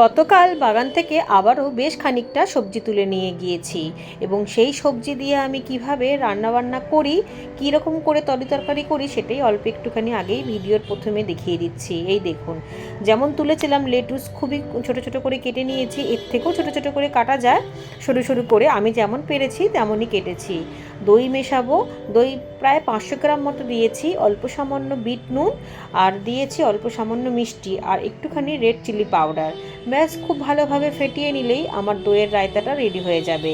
গতকাল বাগান থেকে আবারও বেশ খানিকটা সবজি তুলে নিয়ে গিয়েছি এবং সেই সবজি দিয়ে আমি কীভাবে রান্নাবান্না করি কী রকম করে তরিতরকারি করি সেটাই অল্প একটুখানি আগেই ভিডিওর প্রথমে দেখিয়ে দিচ্ছি। এই দেখুন, যেমন তুলেছিলাম লেটুস খুবই ছোট ছোট করে কেটে নিয়েছি, এর থেকেও ছোট ছোট করে কাটা যায়। সরু সরু করে আমি যেমন পেরেছি তেমনই কেটেছি। দই মেশাবো। দই প্রায় পাঁচশো গ্রাম মতো দিয়েছি, অল্প সামান্য বিট নুন আর দিয়েছি অল্প সামান্য মিষ্টি আর একটুখানি রেড চিলি পাউডার। ব্যাস, খুব ভালোভাবে ফেটিয়ে নিলেই আমার দইয়ের রায়তাটা রেডি হয়ে যাবে।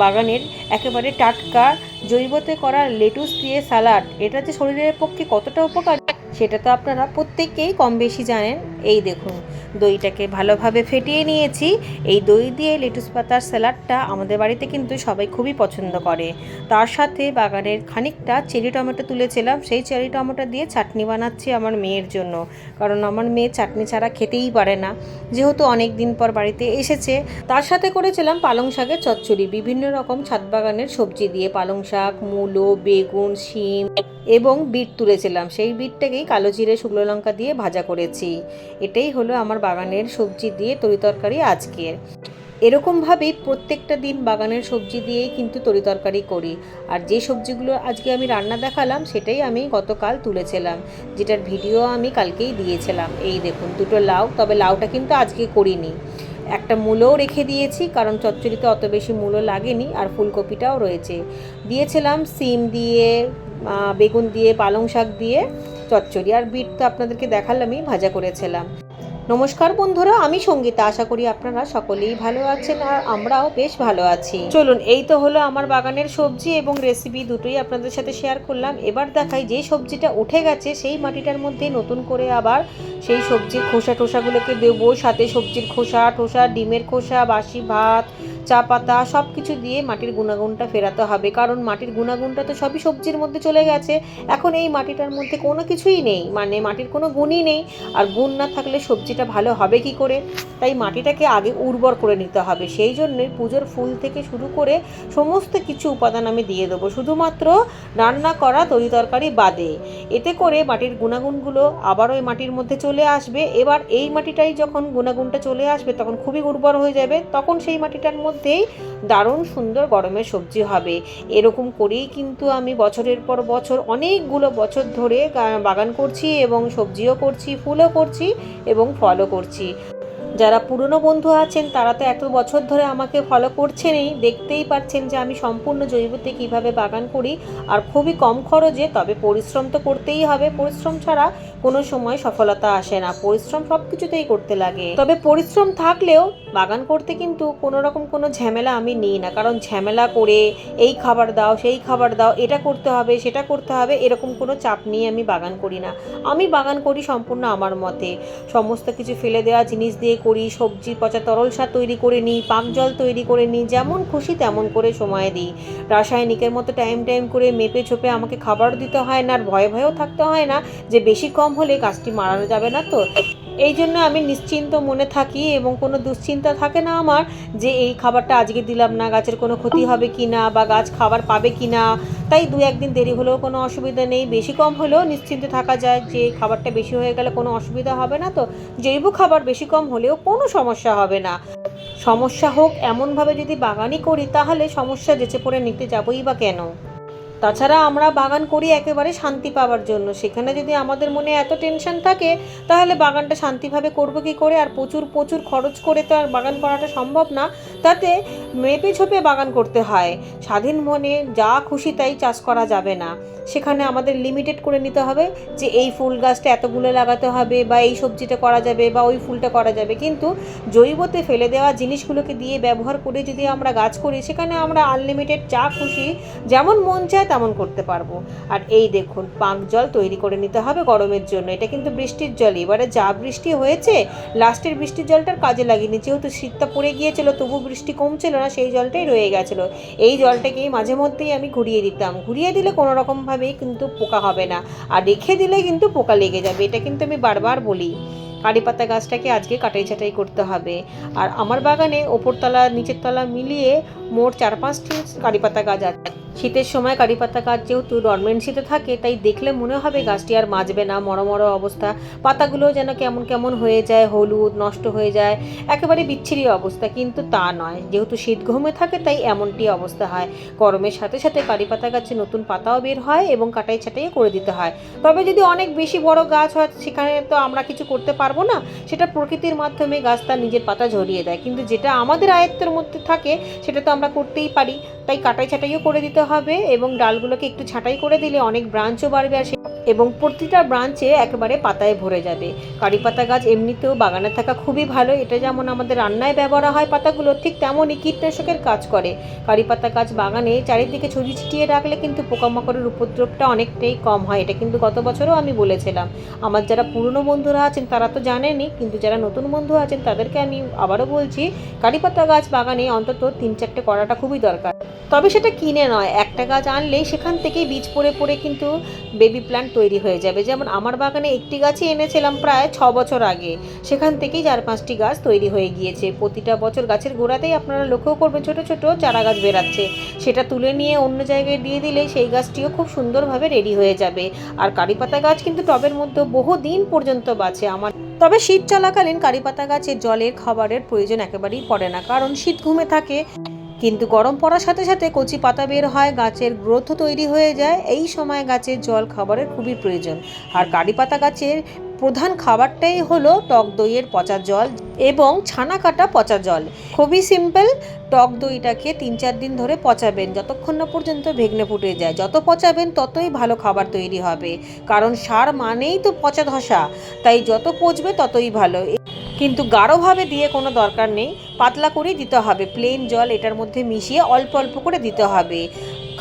বাগানের একেবারে টাটকা জৈবতে করা লেটুস দিয়ে সালাড, এটা যে শরীরের পক্ষে কতটা উপকার সেটা তো আপনারা প্রত্যেকেই কম বেশি জানেন। এই দেখুন, দইটাকে ভালোভাবে ফেটিয়ে নিয়েছি। এই দই দিয়ে লেটুস পাতার স্যালাডটা আমাদের বাড়িতে কিন্তু সবাই খুবই পছন্দ করে। তার সাথে বাগানের খানিকটা চেরি টমেটো তুলেছিলাম। সেই চেরি টমেটো দিয়ে চাটনি বানাচ্ছি আমার মেয়ের জন্য। কারণ আমার মেয়ে চাটনি ছাড়া খেতেই পারে না। যেহেতু অনেক দিন পর বাড়িতে এসেছে, তার সাথে করেছিলাম পালং শাকের চচ্চড়ি। বিভিন্ন রকম ছাদ বাগানের সবজি দিয়ে পালং শাক, মূলো, বেগুন, শিম। এবং বিট তুলেছিলাম। সেই বিটটাকেই কালো জিরে, শুকনো লঙ্কা দিয়ে ভাজা করেছি। এটাই হলো আমার বাগানের সবজি দিয়ে তরিতরকারি আজকের। এরকমভাবেই প্রত্যেকটা দিন বাগানের সবজি দিয়েই কিন্তু তরিতরকারি করি। আর যে সবজিগুলো আজকে আমি রান্না দেখালাম, সেটাই আমি গতকাল তুলেছিলাম, যেটার ভিডিও আমি কালকেই দিয়েছিলাম। এই দেখুন, দুটো লাউ, তবে লাউটা কিন্তু আজকে করিনি। একটা মূলও রেখে দিয়েছি, কারণ চচ্চড়িতে অত বেশি মূলো লাগেনি, আর ফুলকপিটাও রয়েছে। দিয়েছিলাম সিম দিয়ে বেগুন দিয়ে, পালং শাক দিয়ে, চচ্চড়ি আর বিট তো আপনাদেরকে দেখালামই, ভাজা করেছিলাম। নমস্কার বন্ধুরা, আমি সঙ্গীতা। আশা করি আপনারা সকলেই ভালো আছেন আর আমরাও বেশ ভালো আছি। চলুন, এই তো হলো আমার বাগানের সবজি এবং রেসিপি দুটোই আপনাদের সাথে শেয়ার করলাম। এবার দেখাই যে সবজিটা উঠে গেছে, সেই মাটিটার মধ্যে নতুন করে আবার সেই সবজির খোসা টোসাগুলোকে দেবো। সাথে সবজির খোসা টোসা ডিমের খোসা, বাসি ভাত চা পাতা সব কিছু দিয়ে মাটির গুণাগুণটা ফেরাতে হবে। কারণ মাটির গুণাগুণটা তো সবই সবজির মধ্যে চলে গেছে। এখন এই মাটিটার মধ্যে কোনো কিছুই নেই। মানে মাটির কোনো গুণই নেই। আর গুণ না থাকলে সবজিটা ভালো হবে কি করে? তাই মাটিটাকে আগে উর্বর করে নিতে হবে। সেই জন্যই পুজোর ফুল থেকে শুরু করে সমস্ত কিছু উপাদান আমি দিয়ে দেবো। শুধুমাত্র রান্না করা তরি তরকারি বাদে। এতে করে মাটির গুণাগুণগুলো আবার ওই মাটির মধ্যে চলে আসবে। এবার এই মাটিটাই যখন গুণাগুণটা চলে আসবে, তখন খুবই উর্বর হয়ে যাবে। তখন সেই মাটিটার মধ্যেই দারুণ সুন্দর গরমের সবজি হবে। এরকম করেই কিন্তু আমি বছরের পর বছর অনেকগুলো বছর ধরে বাগান করছি এবং সবজিও করছি, ফুলও করছি এবং ফলও করছি। যারা পুরনো বন্ধু আছেন, তারা তো এত বছর ধরে আমাকে ফলো করছেনই, দেখতেই পাচ্ছেন যে আমি সম্পূর্ণ জৈবতে কীভাবে বাগান করি আর খুবই কম খরচে, তবে পরিশ্রম তো করতেই হবে। পরিশ্রম ছাড়া কোনো সময় সফলতা আসে না। পরিশ্রম সব কিছুতেই করতে লাগে। তবে পরিশ্রম থাকলেও বাগান করতে কিন্তু কোনো রকম কোনো ঝামেলা আমি নিই না। কারণ ঝামেলা করে এই খাবার দাও, সেই খাবার দাও, এটা করতে হবে, সেটা করতে হবে, এরকম কোনো চাপ নিয়ে আমি বাগান করি না। আমি বাগান করি সম্পূর্ণ আমার মতে। সমস্ত কিছু ফেলে দেওয়া জিনিস দিয়ে করি, সবজি, পচা তরল সার তৈরি করে নিই, পাক জল তৈরি করে নিই, যেমন খুশি তেমন করে সময় দিই। রাসায়নিকের মতো টাইম টাইম করে মেপে ছোপে আমাকে খাবার দিতে হয় না আর ভয়ে ভয়েও থাকতে হয় না যে বেশি কম হলে গাছটি মারানো যাবে না তো। এই জন্য আমি নিশ্চিন্ত মনে থাকি এবং কোনো দুশ্চিন্তা থাকে না আমার যে এই খাবারটা আজকে দিলাম না, গাছের কোনো ক্ষতি হবে কি না বা গাছ খাবার পাবে কি না। তাই দু একদিন দেরি হলেও কোনো অসুবিধা নেই, বেশি কম হলেও নিশ্চিন্তে থাকা যায় যে খাবারটা বেশি হয়ে গেলে কোনো অসুবিধা হবে না তো। জৈব খাবার বেশি কম হলেও কোনো সমস্যা হবে না। সমস্যা হোক, এমনভাবে যদি বাগানই করি তাহলে সমস্যা যেচে পড়ে নিতে যাবই বা কেন? তাছাড়া আমরা বাগান করি একেবারে শান্তি পাওয়ার জন্য। সেখানে যদি আমাদের মনে এত টেনশন থাকে, তাহলে বাগানটা শান্তিভাবে করব কি করে? আর প্রচুর প্রচুর খরচ করে তো আর বাগান করাটা সম্ভব না। তাতে মেপে ঝোপে বাগান করতে হয়। স্বাধীন মনে যা খুশি তাই চাষ করা যাবে না। সেখানে আমাদের লিমিটেড করে নিতে হবে যে এই ফুল গাছটা এতগুলো লাগাতে হবে বা এই সবজিটা করা যাবে বা ওই ফুলটা করা যাবে। কিন্তু জৈবতে ফেলে দেওয়া জিনিসগুলোকে দিয়ে ব্যবহার করে যদি আমরা গাছ করি, সেখানে আমরা আনলিমিটেড যা খুশি যেমন মন চায় তেমন করতে পারব। আর এই দেখুন, পাঁক জল তৈরি করে নিতে হবে গরমের জন্য। এটা কিন্তু বৃষ্টির জল এবারে যা বৃষ্টি হয়েছে লাস্টের বৃষ্টির জলটার কাজে লাগেনি। যেহেতু শীতটা পড়ে গিয়েছিল, তবু বৃষ্টি কমছিল না, সেই জলটাই রয়ে গেছিল। এই জলটাকে মাঝে মধ্যেই আমি ঘুরিয়ে দিতাম। ঘুরিয়ে দিলে কোনো রকমভাবেই কিন্তু পোকা হবে না। আর রেখে দিলে কিন্তু পোকা লেগে যাবে, এটা কিন্তু আমি বারবার বলি। কারি পাতা গাছটাকে আজকে কাটাই ছাটাই করতে হবে। আর আমার বাগানে ওপরতলা নিচের তলা মিলিয়ে মোট চার পাঁচটি কারি পাতা গাছ আছে। শীতের সময় কারি পাতা গাছ যেহেতু ডরমেন্সিতে থাকে, তাই দেখলে মনে হবে গাছটি আর মাজবে না। মরো মরো অবস্থা। পাতাগুলো যেন কেমন কেমন হয়ে যায়, হলুদ, নষ্ট হয়ে যায়, একেবারে বিচ্ছিরি অবস্থা। কিন্তু তা নয়। যেহেতু শীত ঘুমে থাকে, তাই এমনটি অবস্থা হয়। গরমের সাথে সাথে কারি পাতা গাছে নতুন পাতাও বের হয় এবং কাটাই ছাটাই করে দিতে হয়। তবে যদি অনেক বেশি বড় গাছ হয়, সেখানে তো আমরা কিছু করতে পারব না। সেটা প্রকৃতির মাধ্যমে গাছ তার নিজের পাতা ঝরিয়ে দেয়। কিন্তু যেটা আমাদের আয়ত্তের মধ্যে থাকে, সেটা তো আমরা করতেই পারি। তাই কাটাই ছাটাইও করে দিতে হবে এবং ডালগুলোকে একটু ছাঁটাই করে দিলে অনেক ব্রাঞ্চও বাড়বে আর এবং প্রতিটা ব্রাঞ্চে একেবারে পাতায় ভরে যাবে। কারি পাতা গাছ এমনিতেও বাগানে থাকা খুবই ভালো। এটা যেমন আমাদের রান্নায় ব্যবহার হয় পাতাগুলো, ঠিক তেমনই কীটনাশকের কাজ করে। কারি পাতা গাছ বাগানে চারিদিকে ছড়িয়ে ছিটিয়ে রাখলে কিন্তু পোকামাকড়ের উপদ্রবটা অনেকটাই কম হয়। এটা কিন্তু গত বছরও আমি বলেছিলাম। আমার যারা পুরনো বন্ধুরা আছেন তারা তো জানেনি কিন্তু যারা নতুন বন্ধু আছেন তাদেরকে আমি আবারও বলছি, কারি পাতা গাছ বাগানে অন্তত তিন চারটে করাটা খুবই দরকার। তবে সেটা কিনে নয়। একটা গাছ আনলেই সেখান থেকেই বীজ পড়ে পড়ে কিন্তু বেবি প্ল্যান্ট তৈরি হয়ে যাবে। যেমন আমার বাগানে একটি গাছই এনেছিলাম প্রায় ছ বছর আগে। সেখান থেকেই চার পাঁচটি গাছ তৈরি হয়ে গিয়েছে। প্রতিটা বছর গাছের গোড়াতেই আপনারা লক্ষ্য করবেন ছোট ছোট চারা গাছ বেরাচ্ছে সেটা তুলে নিয়ে অন্য জায়গায় দিয়ে দিলে সেই গাছটিও খুব সুন্দরভাবে রেডি হয়ে যাবে। আর কারি পাতা গাছ কিন্তু টবের মধ্যে বহু দিন পর্যন্ত বাঁচে। আমার তবে শীত চলাকালীন কারি পাতা গাছে জলের খাবারের প্রয়োজন একেবারেই পড়ে না। কারণ শীত ঘুমে থাকে। কিন্তু গরম পড়ার সাথে সাথে কচি পাতা বের হয়, গাছের গ্রোথও তৈরি হয়ে যায়। এই সময় গাছের জল খাবারের খুবই প্রয়োজন। আর কারি পাতা গাছের প্রধান খাবারটাই হলো টক দইয়ের পচা জল এবং ছানা কাটা পচা জল। খুবই সিম্পল টক দইটাকে তিন চার দিন ধরে পচাবেন, যতক্ষণ না পর্যন্ত ভেগনে ফুটে যায়। যত পচাবেন, ততই ভালো খাবার তৈরি হবে। কারণ সার মানেই তো পচা ধসা, তাই যত পচবে ততই ভালো। কিন্তু গাঢ়ভাবে দিয়ে কোনো দরকার নেই। পাতলা করেই দিতে হবে। প্লেন জল এটার মধ্যে মিশিয়ে অল্প অল্প করে দিতে হবে।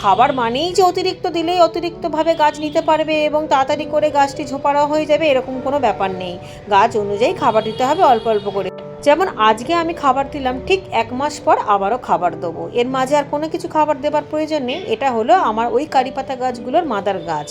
খাবার মানেই যে অতিরিক্ত দিলেই অতিরিক্তভাবে গাছ নিতে পারবে এবং তাড়াতাড়ি করে গাছটি ঝোপাড়া হয়ে যাবে, এরকম কোনো ব্যাপার নেই। গাছ অনুযায়ী খাবার দিতে হবে, অল্প অল্প করে। যেমন আজকে আমি খাবার দিলাম, ঠিক এক মাস পর আবারও খাবার দেবো। এর মাঝে আর কোনো কিছু খাবার দেবার প্রয়োজন নেই। এটা হলো আমার ওই কারি পাতা গাছগুলোর মাদার গাছ।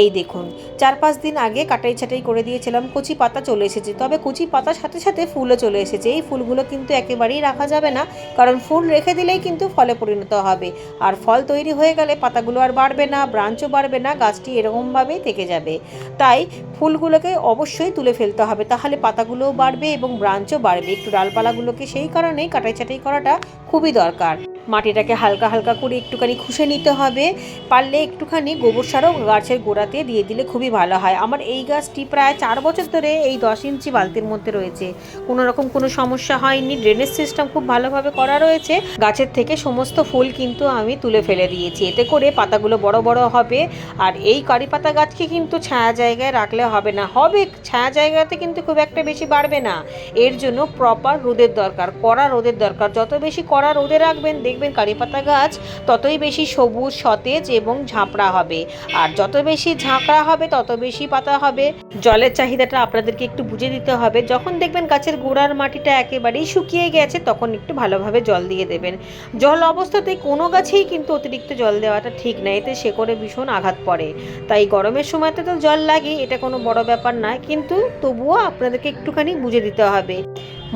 এই দেখুন, চার পাঁচ দিন আগে কাটাই ছাটাই করে দিয়েছিলাম, কচি পাতা চলে এসেছে। তবে কচি পাতার সাথে সাথে ফুলও চলে এসেছে। এই ফুলগুলো কিন্তু একেবারেই রাখা যাবে না, কারণ ফুল রেখে দিলেই কিন্তু ফলে পরিণত হবে। আর ফল তৈরি হয়ে গেলে পাতাগুলো আর বাড়বে না, ব্রাঞ্চও বাড়বে না, গাছটি এরকমভাবেই থেকে যাবে। তাই ফুলগুলোকে অবশ্যই তুলে ফেলতে হবে, তাহলে পাতাগুলোও বাড়বে এবং ব্রাঞ্চও বাড়বে। একটু ডালপালাগুলোকে সেই কারণেই কাটাই ছাটাই করাটা খুবই দরকার। মাটিটাকে হালকা হালকা করে একটুখানি খুশে নিতে হবে। পারলে একটুখানি গোবর সারও গাছের গোড়াতে দিয়ে দিলে খুবই ভালো হয়। আমার এই গাছটি প্রায় চার বছর ধরে এই দশ ইঞ্চি বালতির মধ্যে রয়েছে। কোনো রকম কোনো সমস্যা হয়নি। ড্রেনেজ সিস্টেম খুব ভালোভাবে করা রয়েছে। গাছের থেকে সমস্ত ফুল কিন্তু আমি তুলে ফেলে দিয়েছি। এতে করে পাতাগুলো বড় বড় হবে। আর এই কারি পাতা গাছকে কিন্তু ছায়া জায়গায় রাখলে হবে না। হবে, ছায়া জায়গাতে কিন্তু খুব একটা বেশি বাড়বে না। এর জন্য প্রপার রোদের দরকার, কড়া রোদের দরকার। যত বেশি কড়া রোদে রাখবেন, দেখবেন কারি পাতা গাছ ততই বেশি সবুজ, সতেজ এবং ঝাঁপড়া হবে। আর যত বেশি ঝাঁকড়া হবে, তত বেশি পাতা হবে। জলের চাহিদাটা আপনাদেরকে একটু বুঝে দিতে হবে। যখন দেখবেন গাছের গোড়ার মাটিটা একেবারেই শুকিয়ে গেছে, তখন একটু ভালোভাবে জল দিয়ে দেবেন। জল অবস্থাতে কোনো গাছেই কিন্তু অতিরিক্ত জল দেওয়াটা ঠিক না। এতে শেকড়ে ভীষণ আঘাত পড়ে। তাই গরমের সময়তে তো জল লাগে, এটা কোনো বড় ব্যাপার নয় কিন্তু তবুও আপনাদেরকে একটুখানি বুঝে দিতে হবে।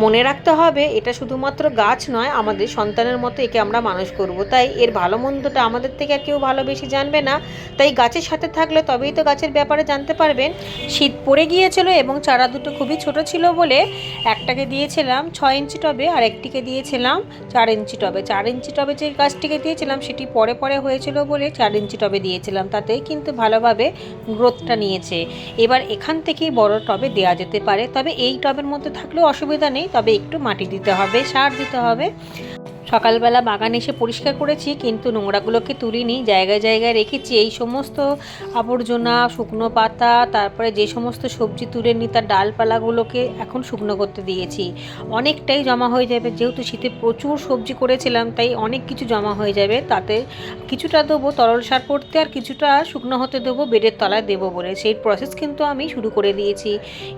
মনে রাখতে হবে, এটা শুধুমাত্র গাছ নয়, আমাদের সন্তানের মতো একে আমরা মানুষ করব। তাই এর ভালো মন্দটা আমাদের থেকে আর কেউ ভালো বেশি জানবে না। তাই গাছের সাথে থাকলে তবেই তো গাছের ব্যাপারে জানতে পারবেন। শীত পড়ে গিয়েছিল এবং চারা দুটো খুবই ছোট ছিল বলে একটাকে দিয়েছিলাম ছয় ইঞ্চি টবে, আর একটিকে দিয়েছিলাম চার ইঞ্চি টবে। চার ইঞ্চি টবে যে গাছটিকে দিয়েছিলাম, সেটি পরে পরে হয়েছিল বলে চার ইঞ্চি টবে দিয়েছিলাম। তাতেই কিন্তু ভালোভাবে গ্রোথটা নিয়েছে। এবার এখান থেকেই বড় টবে দেওয়া যেতে পারে। তবে এই টবের মধ্যে থাকলেও অসুবিধা নেই। তবে একটু মাটি দিতে হবে সার দিতে হবে। সকালবেলা বাগান এসে পরিষ্কার করেছি, কিন্তু নোংরাগুলোকে তুলিনি, জায়গায় জায়গায় রেখেছি। এই সমস্ত আবর্জনা, শুকনো পাতা, তারপরে যে সমস্ত সবজি তুলে নিই তার ডালপালাগুলোকে এখন শুকনো করতে দিয়েছি। অনেকটাই জমা হয়ে যাবে, যেহেতু শীতে প্রচুর সবজি করেছিলাম, তাই অনেক কিছু জমা হয়ে যাবে। তাতে কিছুটা দেবো তরল সার করতে আর কিছুটা শুকনো হতে দেবো, বেডের তলায় দেবো বলে। সেই প্রসেস কিন্তু আমি শুরু করে দিয়েছি।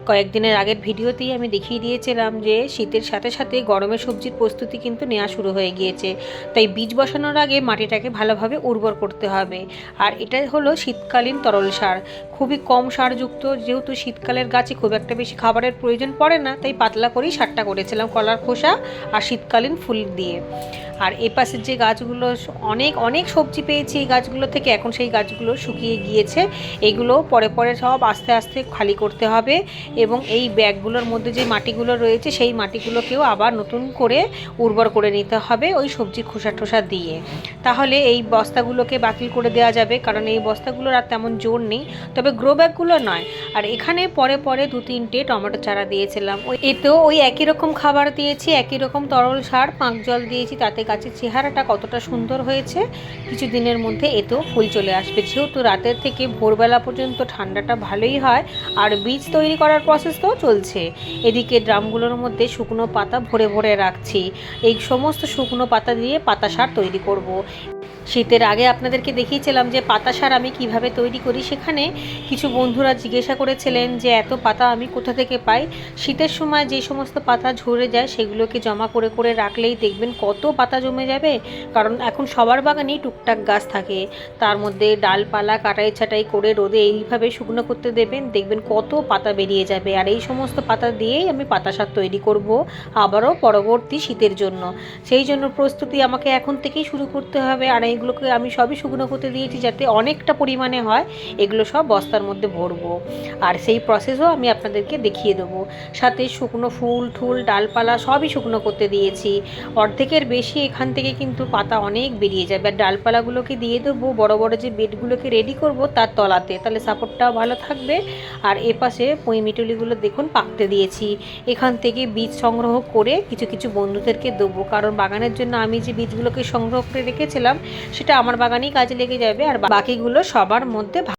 কয়েকদিনের আগের ভিডিওতেই আমি দেখিয়ে দিয়েছিলাম যে, শীতের সাথে সাথে গরমের সবজির প্রস্তুতি কিন্তু নেওয়া শুরু হয়ে হয়ে গিয়েছে। তাই বীজ বসানোর আগে মাটিটাকে ভালোভাবে উর্বর করতে হবে। আর এটা হলো শীতকালীন তরল সার। খুবই কম সারযুক্ত, যেহেতু শীতকালের গাছে খুব একটা বেশি খাবারের প্রয়োজন পড়ে না, তাই পাতলা করেই সারটা করেছিলাম কলার খোসা আর শীতকালীন ফুল দিয়ে। আর এ পাশের যে গাছগুলো, অনেক অনেক সবজি পেয়েছি এই গাছগুলো থেকে। এখন সেই গাছগুলো শুকিয়ে গিয়েছে। এগুলো পরে পরে সব আস্তে আস্তে খালি করতে হবে এবং এই ব্যাগগুলোর মধ্যে যে মাটিগুলো রয়েছে, সেই মাটিগুলোকেও আবার নতুন করে উর্বর করে নিতে হবে ওই সবজি খোসা টোসা দিয়ে। তাহলে এই বস্তাগুলোকে বাতিল করে দেওয়া যাবে, কারণ এই বস্তাগুলোর আর তেমন জোর নেই। তবে গ্রো ব্যাগগুলো নয়। আর এখানে পরে পরে দু তিনটে টমেটো চারা দিয়েছিলাম। ওই এতেও ওই একই রকম খাবার দিয়েছি, একই রকম তরল সার, পাঁক জল দিয়েছি, তাতে গাছের চেহারাটা কতটা সুন্দর হয়েছে কিছু দিনের মধ্যে এতেও ফুল চলে আসবে। যেহেতু রাতের থেকে ভোরবেলা পর্যন্ত ঠান্ডাটা ভালোই হয়, আর বীজ তৈরি করার প্রসেস তো চলছে। এদিকে ড্রামগুলোর মধ্যে শুকনো পাতা ভরে ভরে রাখছি। এই সমস্ত শুকনো পাতা দিয়ে পাতা সার তৈরি করব। শীতের আগে আপনাদেরকে দেখিয়েছিলাম যে পাতা সার আমি কীভাবে তৈরি করি। সেখানে কিছু বন্ধুরা জিজ্ঞাসা করেছিলেন যে, এত পাতা আমি কোথা থেকে পাই? শীতের সময় যে সমস্ত পাতা ঝরে যায়, সেগুলোকে জমা করে করে রাখলেই দেখবেন কত পাতা জমে যাবে। কারণ এখন সবার বাগানেই টুকটাক গাছ থাকে। তার মধ্যে ডালপালা, কাটাই ছাটাই করে রোদে এইভাবে শুকনো করতে দেবেন, দেখবেন কত পাতা বেরিয়ে যাবে। আর এই সমস্ত পাতা দিয়েই আমি পাতা সার তৈরি করব আবারও পরবর্তী শীতের জন্য। সেই জন্য প্রস্তুতি আমাকে এখন থেকেই শুরু করতে হবে। আর এইগুলোকে আমি সবই শুকনো করতে দিয়েছি যাতে অনেকটা পরিমাণে হয়, এগুলো সব বস্তার মধ্যে ভরবো। আর সেই প্রসেসও আমি আপনাদেরকে দেখিয়ে দেবো। সাথে শুকনো ফুল ঠুল ডালপালা সবই শুকনো করতে দিয়েছি। অর্ধেকের বেশি এখান থেকে কিন্তু পাতা অনেক বেরিয়ে যাবে। আর ডালপালাগুলোকে দিয়ে দেবো, বড় বড় যে বেডগুলোকে রেডি করব তার তলাতে। তাহলে সাপোর্টটাও ভালো থাকবে। আর এপাশে পইমিটুলিগুলো দেখুন পাকতে দিয়েছি। এখান থেকে বীজ সংগ্রহ করে কিছু কিছু বন্ধুদেরকে দেবো। কারণ বাগানের জন্য আমি যে বীজগুলোকে সংগ্রহ করে রেখেছিলাম সেটা আমার বাগানেই কাজে লেগে যাবে আর বাকিগুলো সবার মধ্যে